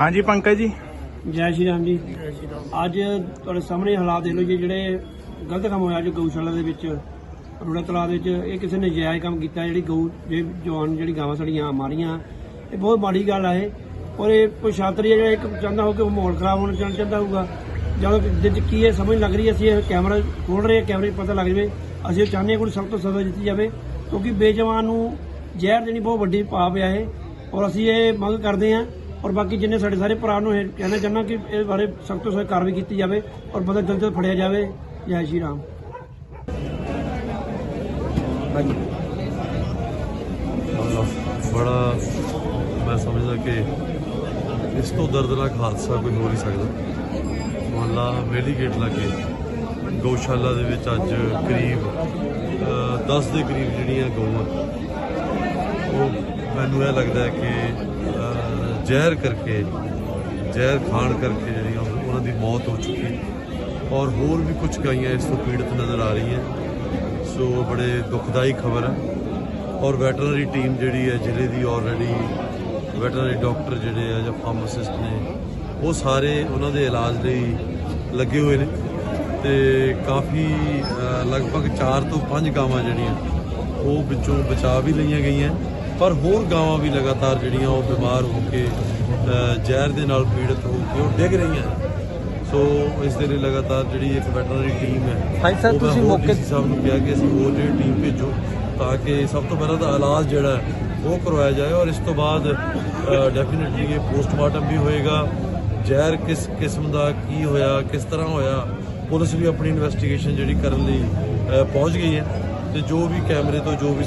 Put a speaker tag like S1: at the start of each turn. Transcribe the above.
S1: ਹਾਂਜੀ, ਪੰਕਜ ਜੀ।
S2: ਜੈ ਸ਼੍ਰੀ ਰਾਮ ਜੀ। ਅੱਜ ਤੁਹਾਡੇ ਸਾਹਮਣੇ ਹਾਲਾਤ ਦੇਖ ਲਓ ਜੀ, ਜਿਹੜੇ ਗਲਤ ਕੰਮ ਹੋਇਆ ਅੱਜ ਗਊਸ਼ਾਲਾ ਦੇ ਵਿੱਚ, ਰੋੜਾ ਤਲਾਬ ਦੇ ਵਿੱਚ। ਇਹ ਕਿਸੇ ਨੇ ਜਾਇਜ਼ ਕੰਮ ਕੀਤਾ, ਜਿਹੜੀ ਗਊ, ਜੇ ਜਵਾਨ ਜਿਹੜੀ ਗਾਵਾਂ ਸਾਡੀਆਂ ਮਾਰੀਆਂ, ਇਹ ਬਹੁਤ ਮਾੜੀ ਗੱਲ ਆ ਇਹ। ਔਰ ਇਹ ਕੋਈ ਛਾਤਰੀ ਜਿਹੜਾ ਇੱਕ ਚਾਹੁੰਦਾ ਹੋ ਕਿ ਉਹ ਮਾਹੌਲ ਖਰਾਬ ਹੋਣਾ ਚਾਹੁੰ- ਚਾਹੁੰਦਾ ਹੋਊਗਾ। ਜਦੋਂ ਦਿਲ 'ਚ ਕੀ ਹੈ, ਸਮਝ ਲੱਗ ਰਹੀ ਹੈ, ਅਸੀਂ ਇਹ ਕੈਮਰਾ ਖੋਲ ਰਹੇ ਹਾਂ, ਕੈਮਰੇ 'ਚ ਪਤਾ ਲੱਗ ਜਾਵੇ। ਅਸੀਂ ਇਹ ਚਾਹੁੰਦੇ ਹਾਂ ਕਿ ਸਭ ਤੋਂ ਸਜ਼ਾ ਦਿੱਤੀ ਜਾਵੇ, ਕਿਉਂਕਿ ਬੇਜਵਾਨ ਨੂੰ ਜ਼ਹਿਰ ਦੇਣੀ ਬਹੁਤ ਵੱਡੀ ਪਾਪ ਹੈ ਇਹ। ਔਰ ਅਸੀਂ ਇਹ ਮੰਗ ਕਰਦੇ ਹਾਂ ਔਰ ਬਾਕੀ ਜਿੰਨੇ ਸਾਡੇ ਸਾਰੇ ਭਰਾ ਨੂੰ ਇਹ ਕਹਿਣਾ ਚਾਹੁੰਦਾ ਕਿ ਇਹ ਬਾਰੇ ਸਖਤ ਤੋਂ ਸਖਤ ਕਾਰਵਾਈ ਕੀਤੀ ਜਾਵੇ ਔਰ ਬੰਦਾ ਜਲਦ ਤੋਂ ਜਲਦ ਫੜਿਆ ਜਾਵੇ। ਜੈ ਸ਼੍ਰੀ ਰਾਮ।
S3: ਬੜਾ ਮੈਂ ਸਮਝਦਾ ਕਿ ਇਸ ਤੋਂ ਦਰਦਨਾਕ ਹਾਦਸਾ ਕੋਈ ਹੋ ਨਹੀਂ ਸਕਦਾ। ਮੁਹੱਲਾ ਵੇਲੀ ਗੇਟ ਲਾਗੇ। ਗਊਸ਼ਾਲਾ ਦੇ ਵਿੱਚ ਅੱਜ ਕਰੀਬ 10 ਦੇ ਕਰੀਬ ਜਿਹੜੀਆਂ ਗਊਆਂ, ਉਹ ਮੈਨੂੰ ਇਹ ਲੱਗਦਾ ਕਿ ਜ਼ਹਿਰ ਕਰਕੇ, ਜ਼ਹਿਰ ਖਾਣ ਕਰਕੇ ਜਿਹੜੀਆਂ ਉਹਨਾਂ ਦੀ ਮੌਤ ਹੋ ਚੁੱਕੀ। ਔਰ ਹੋਰ ਵੀ ਕੁਝ ਗਾਈਆਂ ਇਸ ਤੋਂ ਪੀੜਤ ਨਜ਼ਰ ਆ ਰਹੀਆਂ। ਸੋ ਬੜੇ ਦੁਖਦਾਈ ਖਬਰ ਹੈ ਔਰ ਵੈਟਰਨਰੀ ਟੀਮ ਜਿਹੜੀ ਹੈ ਜ਼ਿਲ੍ਹੇ ਦੀ ਆਲਰੇਡੀ ਵੈਟਰਨਰੀ ਡਾਕਟਰ ਜਿਹੜੇ ਆ ਜਾਂ ਫਾਰਮਾਸਿਸਟ ਨੇ, ਉਹ ਸਾਰੇ ਉਹਨਾਂ ਦੇ ਇਲਾਜ ਲਈ ਲੱਗੇ ਹੋਏ ਨੇ। ਤੇ ਕਾਫੀ ਲਗਭਗ 4 ਤੋਂ 5 ਗਾਵਾਂ ਜਿਹੜੀਆਂ, ਉਹ ਵਿੱਚੋਂ ਬਚਾ ਵੀ ਲਈਆਂ ਗਈਆਂ। ਪਰ ਹੋਰ ਗਾਵਾਂ ਵੀ ਲਗਾਤਾਰ ਜਿਹੜੀਆਂ ਉਹ ਬਿਮਾਰ ਹੋ ਕੇ ਜ਼ਹਿਰ ਦੇ ਨਾਲ ਪੀੜਤ ਹੋ ਕੇ ਉਹ ਡਿੱਗ ਰਹੀਆਂ ਸੋ ਇਸ ਦੇ ਲਈ ਲਗਾਤਾਰ ਜਿਹੜੀ ਇੱਕ ਵੈਟਰਨਰੀ ਟੀਮ ਹੈ
S4: ਹਾਂਜੀ ਸਰ, ਤੁਸੀਂ ਮੌਕੇ-
S3: DC ਸਾਹਿਬ ਨੂੰ ਕਿਹਾ ਕਿ ਅਸੀਂ ਹੋਰ ਜਿਹੜੀ ਟੀਮ ਭੇਜੋ ਤਾਂ ਕਿ ਸਭ ਤੋਂ ਪਹਿਲਾਂ ਤਾਂ ਇਲਾਜ ਜਿਹੜਾ ਉਹ ਕਰਵਾਇਆ ਜਾਏ ਔਰ ਇਸ ਤੋਂ ਬਾਅਦ ਡੈਫੀਨਿਟਲੀ ਇਹ ਪੋਸਟਮਾਰਟਮ ਵੀ ਹੋਏਗਾ। ਜ਼ਹਿਰ ਕਿਸ ਕਿਸਮ ਦਾ ਕੀ ਹੋਇਆ ਕਿਸ ਤਰ੍ਹਾਂ ਹੋਇਆ ਪੁਲਿਸ ਵੀ ਆਪਣੀ ਇਨਵੈਸਟੀਗੇਸ਼ਨ ਜਿਹੜੀ ਕਰਨ ਲਈ ਪਹੁੰਚ ਗਈ ਹੈ। ਤੇ ਜੋ ਵੀ ਕੈਮਰੇ ਤੋਂ ਜੋ ਵੀ